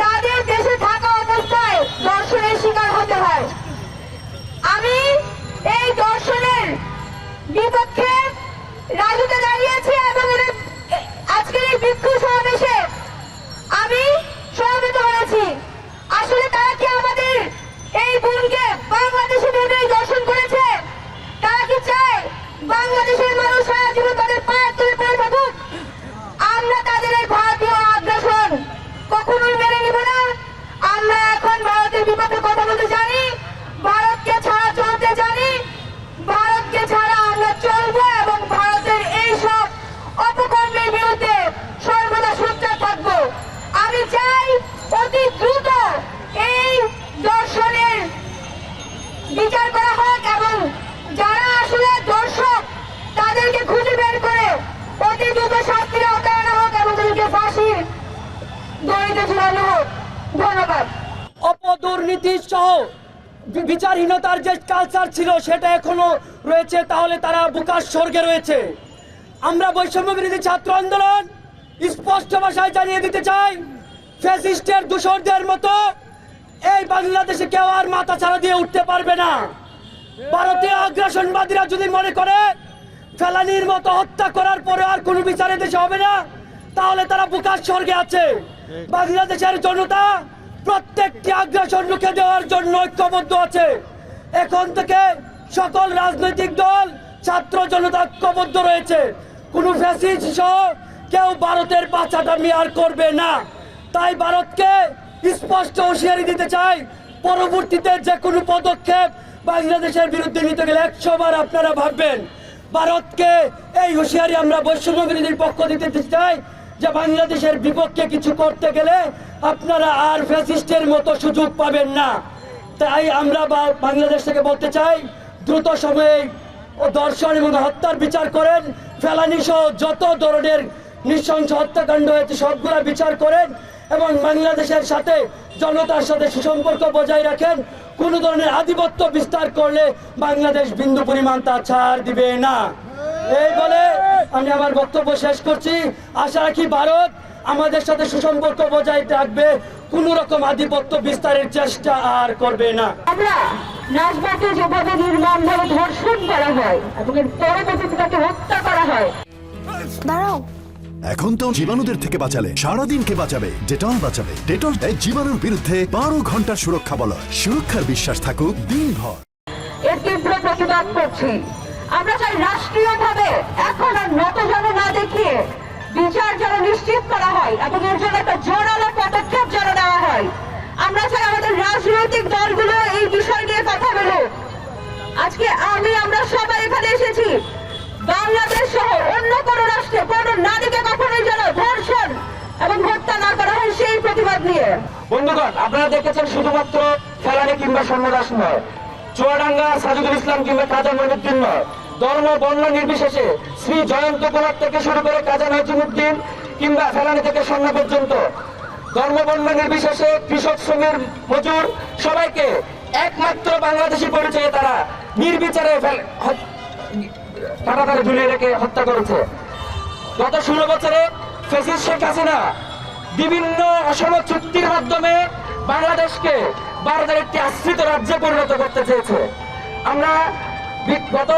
তাদের দেশে থাকা অবস্থায় দর্শনের শিকার হতে হয়। আমি এই দর্শনের বিপক্ষে রাজুতে দাঁড়িয়েছি এবং আজকের এই বিক্ষোভ সমাবেশে আমি সমবেত হয়েছি। আসলে তারা কি আমাদের এই বোনকে বাংলাদেশে বোনের দর্শন করেছে? তারা কি চায় বাংলাদেশের মানুষ সারা জীবন তাদের পায়ের তলে পড়ে থাকুক আমরা তাদের এই ভারতীয় আগ্রাসন কখনোই মেনে নিব না আমরা এখন ভারতের বিপক্ষে কথা বলতে জানি ভারতকে ছাড়া চলতে জানি ভারতকে ছাড়া আমরা চলবো এবং ভারতের এই সব অপকর্মের বিরুদ্ধে সর্বদা সোচ্চার থাকব আমি চাই অতি দ্রুত এই দর্শনের বিচার করা হোক এবং যারা আসলে দর্শক তাদেরকে খুঁজে বের করে অতি দ্রুত শাস্তির আওতায় আনা হোক এবং তাদেরকে ফাঁসির দড়িতে ঝুলানো অপদুর্নীতি সহ বিচারহীনতার যে কালচার ছিল সেটা এখনও রয়েছে, তাহলে তারা বুকার স্বর্গে রয়েছে। আমরা বৈষম্য বিরোধী ছাত্র আন্দোলন স্পষ্ট ভাষায় জানিয়ে দিতে চাই, ফ্যাসিস্টের দূষরদের মতো এই বাংলাদেশে কেউ আর মাথা ছাড়া দিয়ে উঠতে পারবে না। ভারতীয় আগ্রাসনবাদীরা যদি মনে করে, ফেলানির মতো হত্যা করার পরে আর কোনো বিচারে দেশে হবে না। তাহলে তারা বুকার স্বর্গে আছে। বাংলাদেশের জনতা প্রত্যেকটি আগ্রাসন রুখে দেওয়ার জন্য ঐক্যবদ্ধ আছে। এখন থেকে সকল রাজনৈতিক দল, ছাত্র জনতা ঐক্যবদ্ধ রয়েছে। কোনো সহ কেউ ভারতের পাচাটা আর করবে না। তাই ভারতকে স্পষ্ট হুঁশিয়ারি দিতে চাই, পরবর্তীতে যে কোনো পদক্ষেপ বাংলাদেশের বিরুদ্ধে নিতে গেলে একশো বার আপনারা ভাববেন। ভারতকে এই হুঁশিয়ারি আমরা বৈষম্য পক্ষ দিতে চাই যে বাংলাদেশের বিপক্ষে কিছু করতে গেলে আপনারা আর ফ্যাসিস্টের মতো সুযোগ পাবেন না। তাই আমরা বাংলাদেশ থেকে বলতে চাই, দ্রুত সময়ে দর্শন এবং হত্যার বিচার করেন। ফেলানি সহ যত ধরনের নৃশংস হত্যাকাণ্ড হয়েছে, সবগুলা বিচার করেন এবং বাংলাদেশের সাথে, জনতার সাথে সুসম্পর্ক বজায় রাখেন। কোনো ধরনের আধিপত্য বিস্তার করলে বাংলাদেশ বিন্দু পরিমাণ তা ছাড় দিবে না। এই বলে আমি আমার বক্তব্য শেষ করছি। আশা রাখি ভারত আমাদের সাথে সুসম্পর্ক বজায় রাখবে। কোন রকম আধিপত্য বিস্তারের চেষ্টা আর করবে না। আমরা নাজমাকে যেভাবে নির্মমভাবে ধর্ষণ করা হয় এবং পরবর্তীতে তাকে হত্যা করা হয়। দাঁড়াও। এখন তো জীবাণুদের থেকে বাঁচালে সারাদিনকে বাঁচাবে ডেটল বাঁচাবে। ডেটল দেয় জীবাণুর বিরুদ্ধে বারো ঘণ্টার সুরক্ষা বলয় সুরক্ষার বিশ্বাস থাকুক দিনভর। এর তীব্র প্রতিবাদ করছি। আমরা চাই রাষ্ট্রীয়ভাবে এখন আর নত যেন না দেখিয়ে বিচার যেন নিশ্চিত করা হয় এবং এর জন্য একটা জোরালো পদক্ষেপ যেন নেওয়া হয়। আমরা চাই আমাদের রাজনৈতিক দলগুলো এই বিষয় নিয়ে কথা বলুক। আজকে আমি, আমরা সবাই এখানে এসেছি। বাংলাদেশ সহ অন্য কোন রাষ্ট্রে কোন নারীকে কখনোই যেন ধর্ষণ এবং হত্যা না করা হয় সেই প্রতিবাদ নিয়ে। বন্ধুগণ, আপনারা দেখেছেন শুধুমাত্র ফেলানি কিংবা সন্ন্যাস নয়। চুয়াডাঙ্গা সাজিদুল ইসলাম কিংবা কাজা মহিনুদ্দিন নয়। ধর্ম, বর্ণ নির্বিশেষে শ্রী জয়ন্ত কুমার থেকে শুরু করে কাজা নজিমুদ্দিন কিংবা ফেলানি থেকে সন্ধ্যা পর্যন্ত। ধর্ম, বর্ণ নির্বিশেষে কৃষক শ্রমিক, মজুর সবাইকে একমাত্র বাংলাদেশি পরিচয়ে তারা নির্বিচারে কাটাতারে ঝুলিয়ে রেখে হত্যা করেছে। গত ষোলো বছরে ফেসিস শেখ হাসিনা বিভিন্ন অসম চুক্তির মাধ্যমে বাংলাদেশকে ভারতের একটি আশ্রিত রাজ্যে পরিণত করতে চেয়েছে। আমরা গত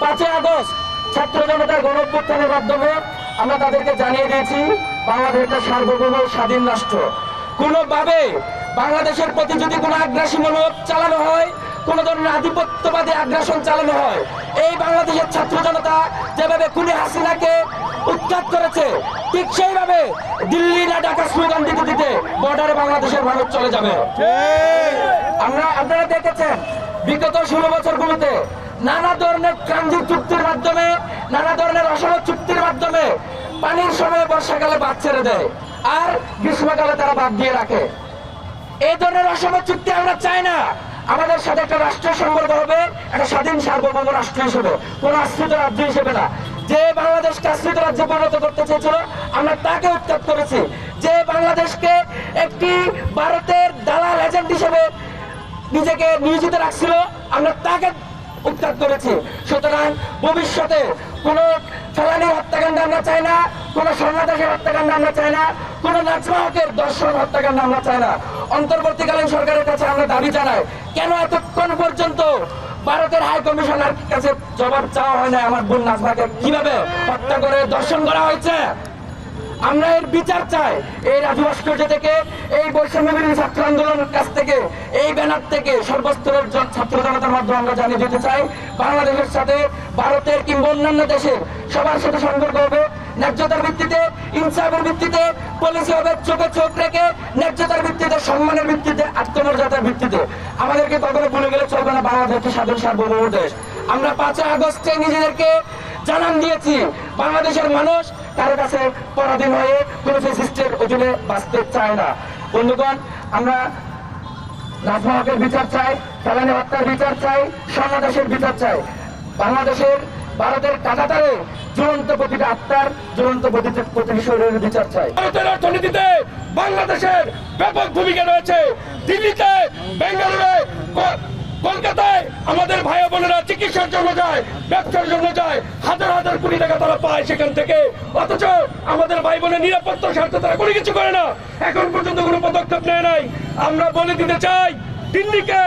পাঁচই আগস্ট ছাত্র জনতার গণপ্রত্যানের মাধ্যমে আমরা তাদেরকে জানিয়ে দিয়েছি, বাংলাদেশ একটা সার্বভৌম স্বাধীন রাষ্ট্র। কোনোভাবে বাংলাদেশের প্রতি যদি কোনো আগ্রাসী মনোভাব চালানো হয় কোন ধরনের আধিপত্যবাদী আগ্রাসন চালানো হয়। এই বাংলাদেশের ছাত্র জনতা যেভাবে কুলি হাসিনাকে উৎখাত করেছে ঠিক সেইভাবে দিল্লি না ঢাকা স্লোগান দিতে দিতে বর্ডারে বাংলাদেশের মানুষ চলে যাবে। আমরা আপনারা দেখেছেন বিগত ষোলো বছরগুলোতে নানা ধরনের ট্রানজিট চুক্তির মাধ্যমে নানা ধরনের অসহজ চুক্তির মাধ্যমে পানির সময় বর্ষাকালে বাদ ছেড়ে দেয় আর গ্রীষ্মকালে তারা বাদ দিয়ে রাখে। এই ধরনের অসম চুক্তি আমরা চাই না। আমাদের সাথে একটা রাষ্ট্র সম্পর্ক হবে, একটা স্বাধীন সার্বভৌম রাষ্ট্র হিসেবে, কোন আশ্রিত রাজ্য হিসেবে না। যে বাংলাদেশকে আশ্রিত রাজ্যে পরিণত করতে চেয়েছিল, আমরা তাকে উত্তাপ করেছি। যে বাংলাদেশকে একটি ভারতের দালাল এজেন্ট হিসেবে নিজেকে নিয়োজিত রাখছিল, আমরা তাকে উৎখাত করেছি। সুতরাং ভবিষ্যতে কোন ফেলানি হত্যাকাণ্ড আমরা চাই না, কোন স্বর্ণদাসের হত্যাকাণ্ড আমরা চাই না, কোন নাজমাহকের দর্শন হত্যাকাণ্ড আমরা চাই না। অন্তর্বর্তীকালীন সরকারের কাছে আমরা দাবি জানাই, কেন এতক্ষণ পর্যন্ত ভারতের হাই কমিশনার কাছে জবাব চাওয়া হয় না আমার বোন নাজমাকে কীভাবে হত্যা করে দর্শন করা হয়েছে? আমরা এর বিচার চাই। এই রাজু ভাস্কর্য থেকে, এই বৈষম্য ছাত্র আন্দোলনের কাছ থেকে, এই ব্যানার থেকে সর্বস্তরের ছাত্র জনতার মাধ্যমে আমরা জানিয়ে দিতে চাই, বাংলাদেশের সাথে ভারতের কিংবা অন্যান্য দেশের সবার সাথে সম্পর্ক হবে। ন্যায্যতার ভিত্তিতে, ইনসাফের ভিত্তিতে পলিসি হবে চোখে চোখ রেখে ন্যায্যতার ভিত্তিতে, সম্মানের ভিত্তিতে, আত্মমর্যাদার ভিত্তিতে। আমাদেরকে কখনো ভুলে গেলে চলবে না বাংলাদেশ একটি স্বাধীন সার্বভৌম দেশ। আমরা পাঁচই আগস্টে নিজেদেরকে জানান দিয়েছি, বাংলাদেশের মানুষ কারও কাছে পরাধীন হয়ে কোন ফেসিস্টের অধীনে বাঁচতে চায় না। বন্ধুগণ, আমরা নাজমা হকের বিচার চাই, ফেলানি হত্যার বিচার চাই স্বর্ণদাসের বিচার চাই। বাংলাদেশের, ভারতের কাটাতারে ঝুলন্ত প্রতিটা আত্মার ঝুলন্ত প্রতিটা শরীরের বিচার চাই। ভারতের অর্থনীতিতে বাংলাদেশের ব্যাপক ভূমিকা রয়েছে। দিল্লিতে, বেঙ্গালুরে কলকাতায় আমাদের ভাই বোনেরা চিকিৎসার জন্য যায়, ব্যবসার জন্য যায়, হাজার হাজার কোটি টাকা তারা পায় সেখান থেকে। অথচ আমাদের ভাই বোনের নিরাপত্তার স্বার্থে তারা কোনো কিছু করে না। এখন পর্যন্ত কোনো পদক্ষেপ নেয় নাই। আমরা বলে দিতে চাই, দিল্লিকে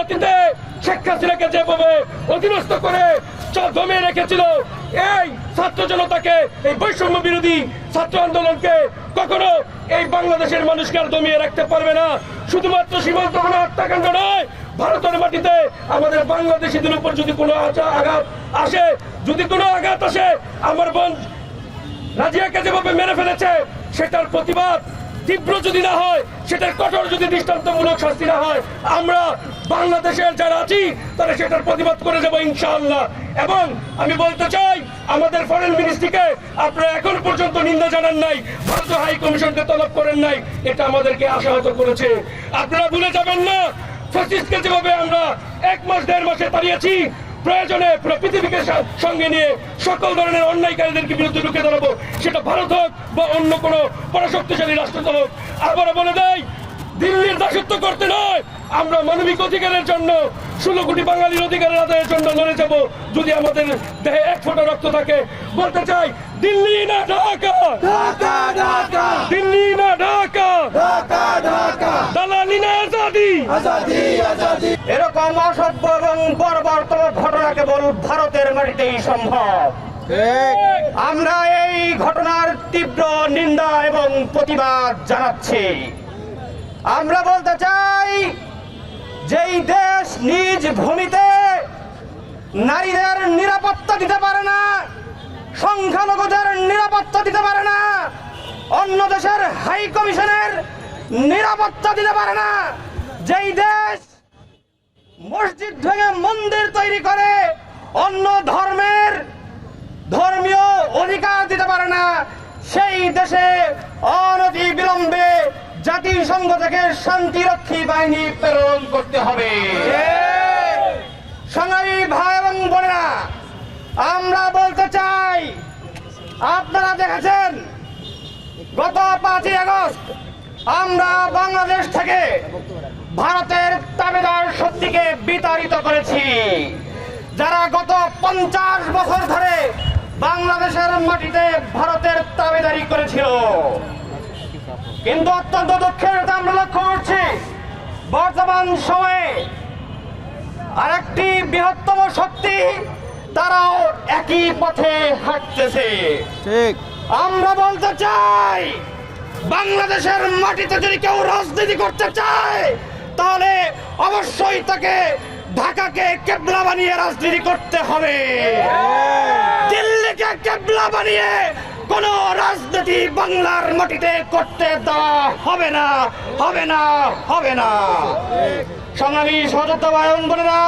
অতীতে শেখ হাসিনাকে যেভাবে অধীনস্থ করে দমিয়ে রেখেছিল, এই ছাত্র জনতাকে, এই বৈষম্য বিরোধী ছাত্র আন্দোলনকে কখনো এই বাংলাদেশের মানুষকে আর দমিয়ে রাখতে পারবে না। শুধুমাত্র সীমান্ত কোনো হত্যাকাণ্ড নয়, ভারতের মাটিতে আমাদের বাংলাদেশিদের উপর যদি কোনো আঘাত আসে, যদি কোনো আঘাত আসে, আমার বোন রাজিয়াকে যেভাবে মেরে ফেলেছে, সেটার প্রতিবাদ তীব্র যদি না হয়, সেটার কঠোর যদি দৃষ্টান্তমূলক শাস্তি না হয়, আমরা বাংলাদেশের যারা আছি, তারা সেটার প্রতিবাদ করে যাব ইনশাআল্লাহ। এবং আমি বলতে চাই, আমাদের ফরেন মিনিস্ট্রিকে আপনারা এখন পর্যন্ত নিন্দা জানান নাই, ভারতীয় হাই কমিশনকে তলব করেন নাই, এটা আমাদেরকে আশাহত করেছে। আপনারা ভুলে যাবেন না ফ্যাসিস্টকে যেভাবে আমরা এক মাস, দেড় মাসে তাড়িয়েছি প্রয়োজনে পুরো পৃথিবীকে সঙ্গে নিয়ে সকল ধরনের অন্যায়কারীদেরকে বিরুদ্ধে ঢুকে দাঁড়াবো। সেটা ভারত হোক বা অন্য কোনো পরাশক্তিশালী রাষ্ট্র হোক। আবারও বলে দেয় দিল্লির দাসত্ব করতে নয়। আমরা মানবিক অধিকারের জন্য, ষোলো কোটি বাঙালির অধিকারের আদায়ের জন্য লড়ে যাব। যদি আমাদের দেহে এক ফোঁটা রক্ত থাকে, বলতে চাই দিল্লি না ঢাকা। দিল্লি না ঢাকা। দালালি না আজাদি। এরকম অসভ্য এবং বর্বরতম ঘটনা কেবল ভারতের মাটিতেই সম্ভব। আমরা এই ঘটনার তীব্র নিন্দা এবং প্রতিবাদ জানাচ্ছি। আমরা বলতে চাই যেই দেশ নিজ ভূমিতে নারীদের নিরাপত্তা দিতে পারে না সংখ্যালঘুদের নিরাপত্তা দিতে পারে না। অন্য দেশের হাই কমিশনের নিরাপত্তা দিতে পারে না। যেই দেশ মসজিদ ভেঙে মন্দির তৈরি করে অন্য ধর্মের ধর্মীয় অধিকার দিতে পারে না। সেই দেশে অনতি বিলম্বে জাতিসংঘ থেকে শান্তিরক্ষী বাহিনী প্রেরণ করতে হবে। সংগ্রামী ভাই এবং বোনেরা আমরা চাই আপনারা দেখেছেন, গত পাঁচই আগস্ট আমরা বাংলাদেশ থেকে ভারতের তাবেদার শক্তিকে বিতাড়িত করেছি। যারা গত পঞ্চাশ বছর ধরে বাংলাদেশের মাটিতে ভারতের তাবেদারি করেছিল। কিন্তু অত্যন্ত দুঃখের আমরা লক্ষ্য করছি, বর্তমান সময়ে আরেকটি বৃহত্তম শক্তি তারাও একই পথে হাঁটতেছে। ঠিক। আমরা বলতে চাই বাংলাদেশের মাটিতে যদি কেউ রাজনীতি করতে চায় তাহলে অবশ্যই তাকে ঢাকাকে কেবলা বানিয়ে রাজনীতি করতে হবে। দিল্লিকে কেবলা বানিয়ে কোন রাজনীতি বাংলার মাটিতে করতে দেওয়া হবে না হবে না হবে না। সংগ্রামী সদস্য ভাই বোনেরা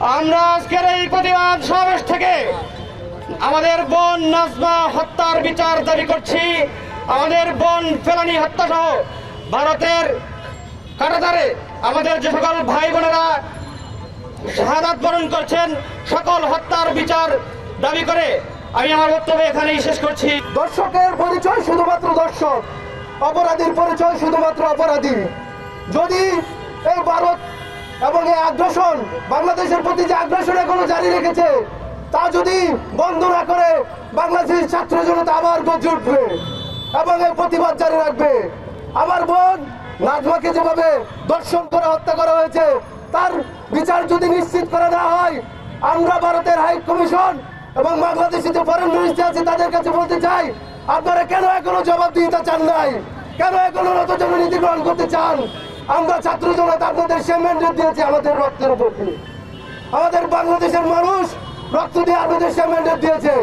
আমরা আজকের এই প্রতিবাদ সমাবেশ থেকে আমাদের বোন নাজমা হত্যার বিচার দাবি করছি। আমাদের বোন ফেলানি হত্যা সহ ভারতের কাটাতারে আমাদের যে সকল ভাই বোনেরা শাহাদাত বরণ করছেন, সকল হত্যার বিচার দাবি করে আমি আমার বক্তব্য এখানেই শেষ করছি। দর্শকের পরিচয় শুধুমাত্র দর্শক, অপরাধীর পরিচয় শুধুমাত্র অপরাধী। যদি এই ভারত এবং এই আগ্রাসন বাংলাদেশের প্রতি যে আগ্রাসন এখনও জারি রেখেছে, তা যদি বন্ধ না করে বাংলাদেশের ছাত্র জনতা আবার গর্জে উঠবে এবং এই প্রতিবাদ জারি রাখবে। আমার বোন নাজমাকে যেভাবে দর্শন করে হত্যা করা হয়েছে, তার বিচার যদি নিশ্চিত করে না হয়, আমরা ভারতের হাই কমিশন এবং বাংলাদেশে যে ফরেন মিনিস্টার আছে তাদের কাছে বলতে চাই, আপনারা কেন এখনও জবাবদিহিতা চান নাই? কেন এখনও নতজন নীতি গ্রহণ করতে চান? আমরা ছাত্র জনতা আপনাদের সে ম্যান্ডেট দিয়েছি, আমাদের রক্তের উপর। আমাদের বাংলাদেশের মানুষ রক্ত দিয়ে আপনাদের সে ম্যান্ডেট দিয়েছে।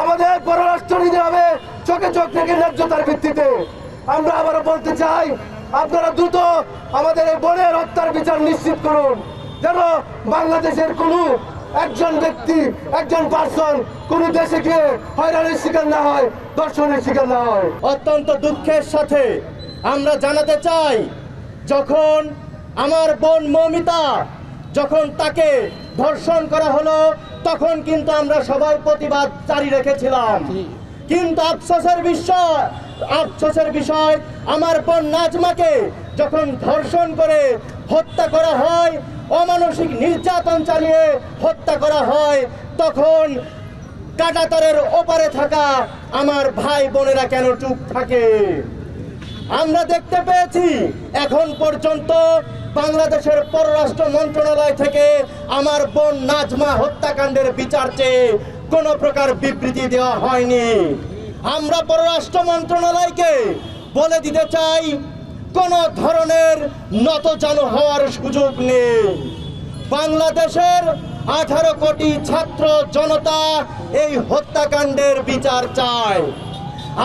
আমাদের পররাষ্ট্র নীতি হবে, চোখে চোখ রেখে ন্যায্যতার ভিত্তিতে। আমরা আবারও বলতে চাই, আপনারা দ্রুত আমাদের এই বনের হত্যার বিচার নিশ্চিত করুন, যেন বাংলাদেশের কোনো একজন ব্যক্তি, একজন পার্সন কোন দেশে গিয়ে হয়রানির শিকার না হয় দর্শনের শিকার না হয়। অত্যন্ত দুঃখের সাথে আমরা জানাতে চাই যখন আমার বোন মমিতা যখন তাকে ধর্ষণ করা হলো তখন কিন্তু আমরা সবাই প্রতিবাদ জারি রেখেছিলাম। কিন্তু আফসোসের বিষয় আফসোসের বিষয় আমার বোন নাজমাকে যখন ধর্ষণ করে হত্যা করা হয় অমানসিক নির্যাতন চালিয়ে হত্যা করা হয় তখন কাটাতারের ওপারে থাকা আমার ভাই বোনেরা কেন চুপ থাকে? আমরা দেখতে পেয়েছি, এখন পর্যন্ত বাংলাদেশের পররাষ্ট্র মন্ত্রণালয় থেকে আমার বোন নাজমা হত্যাকাণ্ডের বিচার চেয়ে কোনো প্রকার বিবৃতি দেওয়া হয়নি। আমরা পররাষ্ট্র মন্ত্রণালয়কে বলে দিতে চাই, কোন ধরনের নত নতজানু হওয়ার সুযোগ নেই। বাংলাদেশের আঠারো কোটি ছাত্র জনতা এই হত্যাকাণ্ডের বিচার চায়।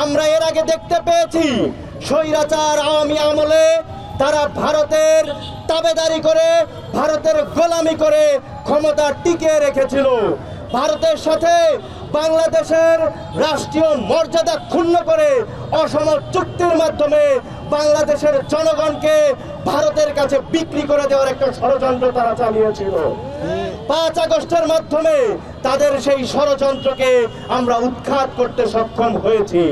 আমরা এর আগে দেখতে পেয়েছি স্বৈরাচার আওয়ামী আমলে তারা ভারতের তাবেদারি করে, ভারতের গোলামি করে ক্ষমতা টিকিয়ে রেখেছিল। ভারতের সাথে বাংলাদেশের রাষ্ট্রীয় মর্যাদা ক্ষুণ্ণ করে অসম চুক্তির মাধ্যমে বাংলাদেশের জনগণকে ভারতের কাছে বিক্রি করে দেওয়ার একটা ষড়যন্ত্র তারা চালিয়েছিল। পাঁচ আগস্টের মাধ্যমে তাদের সেই ষড়যন্ত্রকে আমরা উৎখাত করতে সক্ষম হয়েছি।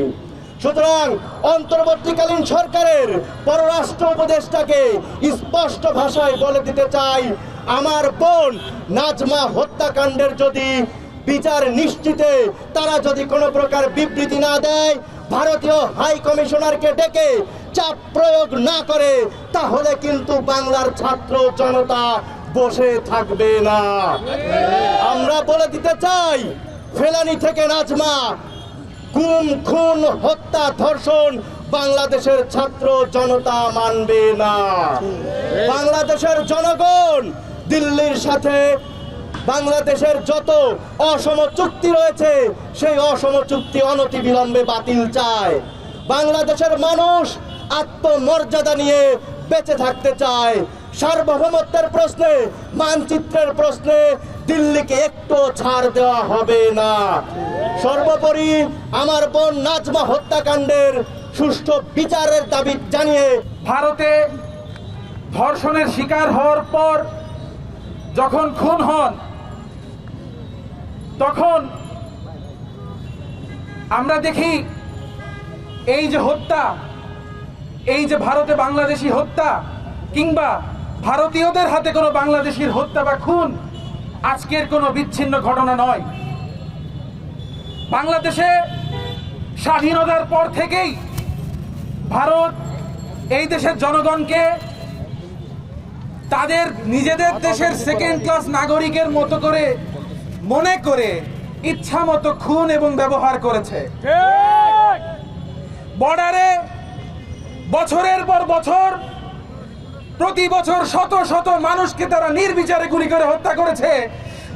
সুতরাং অন্তর্বর্তীকালীন সরকারের পররাষ্ট্র উপদেষ্টাকে স্পষ্ট ভাষায় বলে দিতে চাই, আমার বোন নাজমা হত্যাকাণ্ডের যদি বিচার নিশ্চিতে তারা যদি কোনো প্রকার বিবৃতি না দেয়, ভারতীয় হাই কমিশনারকে ডেকে চাপ প্রয়োগ না করে, তাহলে কিন্তু বাংলার ছাত্র জনতা বসে থাকবে না। আমরা বলে দিতে চাই, ফেলানি থেকে নাজমা গুম, খুন, হত্যা, ধর্ষণ বাংলাদেশের ছাত্র জনতা মানবে না। বাংলাদেশের জনগণ দিল্লির সাথে বাংলাদেশের যত অসম চুক্তি রয়েছে, সেই অসম চুক্তি অনতি বিলম্বে বাতিল চায়। বাংলাদেশের মানুষ আত্মমর্যাদা নিয়ে বেঁচে থাকতে চায়। সার্বভৌমত্বের প্রশ্নে, মানচিত্রের প্রশ্নে দিল্লিকে একটু ছাড় দেওয়া হবে না। সর্বোপরি আমার বোন নাজমা হত্যাকাণ্ডের সুষ্ঠু বিচারের দাবি জানিয়ে ভারতে ধর্ষণের শিকার হওয়ার পর যখন খুন হন, তখন আমরা দেখি এই যে হত্যা, এই যে ভারতে বাংলাদেশি হত্যা কিংবা ভারতীয়দের হাতে কোনো বাংলাদেশির হত্যা বা খুন আজকের কোনো বিচ্ছিন্ন ঘটনা নয়। বাংলাদেশে স্বাধীনতার পর থেকেই ভারত এই দেশের জনগণকে তাদের নিজেদের দেশের সেকেন্ড ক্লাস নাগরিকের মতো করে মনে করে ইচ্ছা মতো খুন এবং ব্যবহার করেছে। বর্ডারে বছরের পর বছর প্রতি বছর শত শত মানুষকে তারা নির্বিচারে গুলি করে হত্যা করেছে।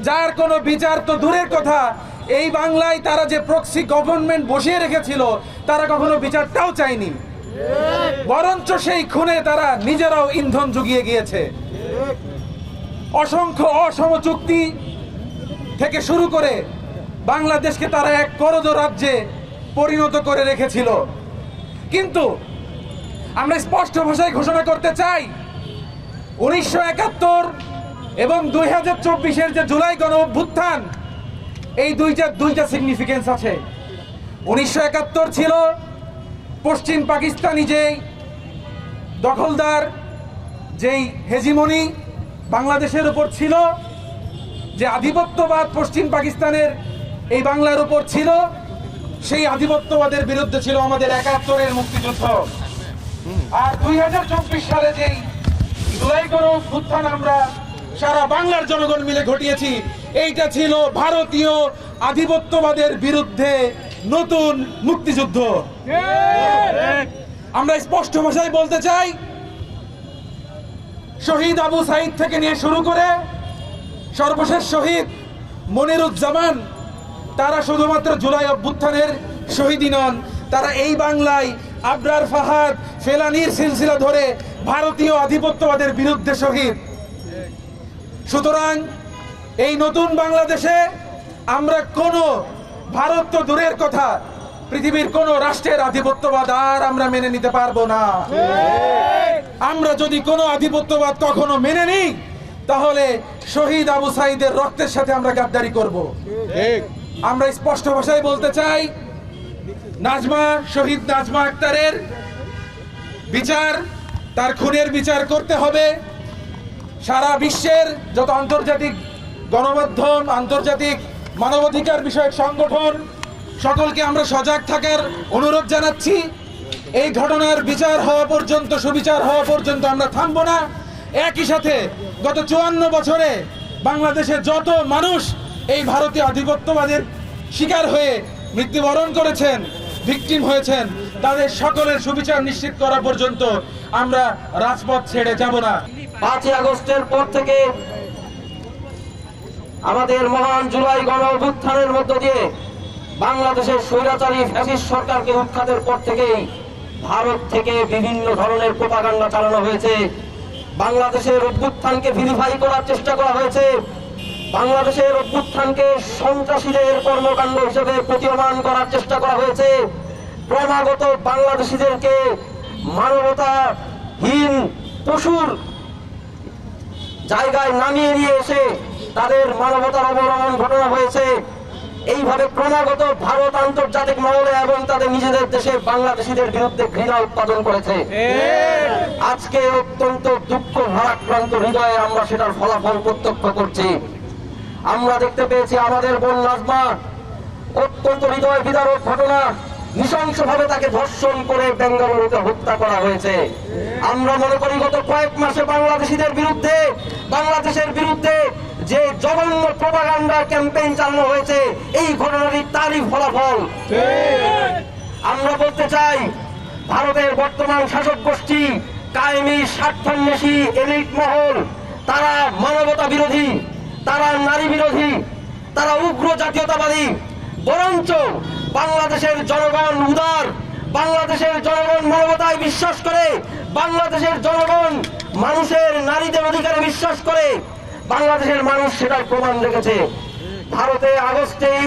যার কোনো বিচার তো দূরের কথা। এই বাংলায় তারা যে প্রক্সি গভর্নমেন্ট বসিয়ে রেখেছিল, তারা কখনো বিচারটাও চায়নি। বরঞ্চ সেই খুনে তারা নিজেরাও ইন্ধন জুগিয়ে গিয়েছে। অসংখ্য অসম চুক্তি থেকে শুরু করে বাংলাদেশকে তারা এক করজ রাজ্যে পরিণত করে রেখেছিল। কিন্তু আমরা স্পষ্ট ভাষায় ঘোষণা করতে চাই উনিশশো একাত্তর এবং দুই হাজার চব্বিশের যে জুলাই গণ অভ্যুত্থান, এই দুইটা দুইটা সিগনিফিকেন্স আছে। উনিশশো একাত্তর ছিল পশ্চিম পাকিস্তানি যেই দখলদার, যেই হেজিমনি বাংলাদেশের উপর ছিল, যে আধিপত্যবাদ পশ্চিম পাকিস্তানের এই বাংলার উপর ছিল, সেই আধিপত্যবাদের বিরুদ্ধে ছিল আমাদের একাত্তরের মুক্তিযুদ্ধ। আর দুই হাজার চব্বিশ সালে যেই জুলাই গণ উত্থান আমরা সারা বাংলার জনগণ মিলে ঘটিয়েছি। এইটা ছিল ভারতীয় আধিপত্যবাদের বিরুদ্ধে নতুন মুক্তিযুদ্ধ। আমরা স্পষ্ট ভাষায় বলতে চাই, শহীদ আবু সাইদ থেকে নিয়ে শুরু করে সর্বশেষ শহীদ মনিরুজ্জামান, তারা শুধুমাত্র জুলাই অভ্যুত্থানের শহীদই নন, তারা এই বাংলায় আবরার ফাহাদ ফেলানির সিলসিলা ধরে ভারতীয় আধিপত্যবাদের বিরুদ্ধে শহীদ। সুতরাং এই নতুন বাংলাদেশে আমরা কোনো ভারত তো দূরের কথা পৃথিবীর কোন রাষ্ট্রের আধিপত্যবাদ আর আমরা মেনে নিতে পারব না। আমরা যদি কোনো আধিপত্যবাদ কখনো মেনে নিই তাহলে শহীদ আবু সাইদের রক্তের সাথে আমরা গাদ্দারি করব। আমরা স্পষ্ট ভাষায় বলতে চাই নাজমা, শহীদ নাজমা আক্তারের বিচার, তার খুনের বিচার করতে হবে। সারা বিশ্বের যত আন্তর্জাতিক গণমাধ্যম, আন্তর্জাতিক মানবাধিকার বিষয়ক সংগঠন, সকলকে আমরা সজাগ থাকার অনুরোধ জানাচ্ছি। এই ঘটনার বিচার হওয়া পর্যন্ত, সুবিচার হওয়া পর্যন্ত আমরা থামবো না। একই সাথে গত চুয়ান্ন বছরে বাংলাদেশে যত মানুষ এই ভারতীয় আধিপত্যবাদের শিকার হয়ে মৃত্যুবরণ করেছেন ভিকটিম হয়েছেন, তাদের সকলের সুবিচার নিশ্চিত করা পর্যন্ত আমরা রাজপথ ছেড়ে যাব না। পাঁচই আগস্টের পর থেকে আমাদের মহান জুলাই গণ অভ্যুত্থানের মধ্য দিয়ে বাংলাদেশের স্বৈরাচারী ফ্যাসিস্ট সরকারকে উৎখাতের পর থেকেই ভারত থেকে বিভিন্ন ধরনের প্রোপাগান্ডা চালানো হয়েছে। বাংলাদেশের অভ্যুত্থানকে ভিরিফাই করার চেষ্টা করা হয়েছে। বাংলাদেশের অভ্যুত্থানকে সন্ত্রাসীদের কর্মকাণ্ড হিসেবে প্রতীয়মান করার চেষ্টা করা হয়েছে। ক্রমাগত বাংলাদেশিদেরকে মানবতাহীন পশুর জায়গায় নামিয়ে নিয়ে এসে তাদের মানবতার অবলম্বন ঘটনা হয়েছে। এইভাবে ক্রমাগত ভারত আন্তর্জাতিক মহলে এবং তাদের নিজেদের দেশে বাংলাদেশিদের বিরুদ্ধে ঘৃণা উৎপাদন করেছে। আজকে অত্যন্ত দুঃখ ভারাক্রান্ত হৃদয়ে আমরা সেটার ফলাফল প্রত্যক্ষ করছি। আমরা দেখতে পেয়েছি আমাদের বোন নাজমা। অত্যন্ত হৃদয় বিদারক ঘটনা। নৃশংসভাবে তাকে ধর্ষণ করে বেঙ্গালুরুতে হত্যা করা হয়েছে। আমরা মনে করি গত কয়েক মাসে বাংলাদেশিদের বিরুদ্ধে, বাংলাদেশের বিরুদ্ধে যে জঘন্য প্রপাগান্ডা ক্যাম্পেইন চালানো হয়েছে, এই ঘটনাটি তারই ফলাফল। আমরা বলতে চাই, ভারতের বর্তমান শাসক গোষ্ঠী, কায়েমি, স্বার্থান্বেষী, এলিট মহল, তারা মানবতা বিরোধী। তারা নারী বিরোধী, তারা উগ্র জাতীয়তাবাদী, বরঞ্চ বাংলাদেশের জনগণ উদার, বাংলাদেশের জনগণ মানবতায় বিশ্বাস করে, বাংলাদেশের জনগণ মানুষের নারীদের অধিকারে বিশ্বাস করে, বাংলাদেশের মানুষ সেটার প্রমাণ রেখেছে ভারতে আগস্টেই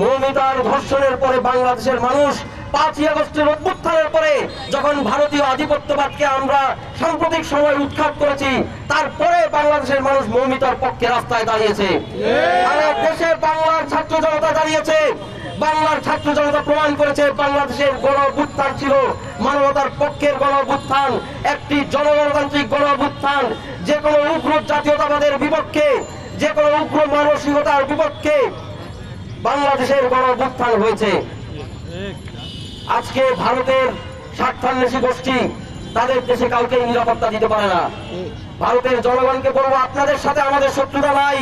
মৌমিতার ধর্ষণের পরে বাংলাদেশের মানুষ পাঁচই আগস্টের অভ্যুত্থানের পরে যখন ভারতীয় আধিপত্যবাদকে আমরা সাম্প্রতিক সময় উৎখাত করেছি তারপরে বাংলাদেশের মানুষ মৌমিতার পক্ষে রাস্তায় দাঁড়িয়েছে। দেশে বাংলার ছাত্র জনতা দাঁড়িয়েছে। বাংলার ছাত্র জনতা প্রমাণ করেছে বাংলাদেশের গণ অভ্যুত্থান ছিল মানবতার পক্ষের গণ অভ্যুত্থান একটি জনগণতান্ত্রিক গণ অভ্যুত্থান যে কোনো উগ্র জাতীয়তাবাদের বিপক্ষে যে কোনো উগ্র মানসিকতার বিপক্ষে বাংলাদেশের গণ অভ্যুত্থান হয়েছে। আজকে ভারতের স্বার্থান্বেষী গোষ্ঠী তাদের দেশে কাউকে নিরাপত্তা দিতে পারে না। ভারতের জনগণকে বলব, আপনাদের সাথে আমাদের শত্রুতা নাই।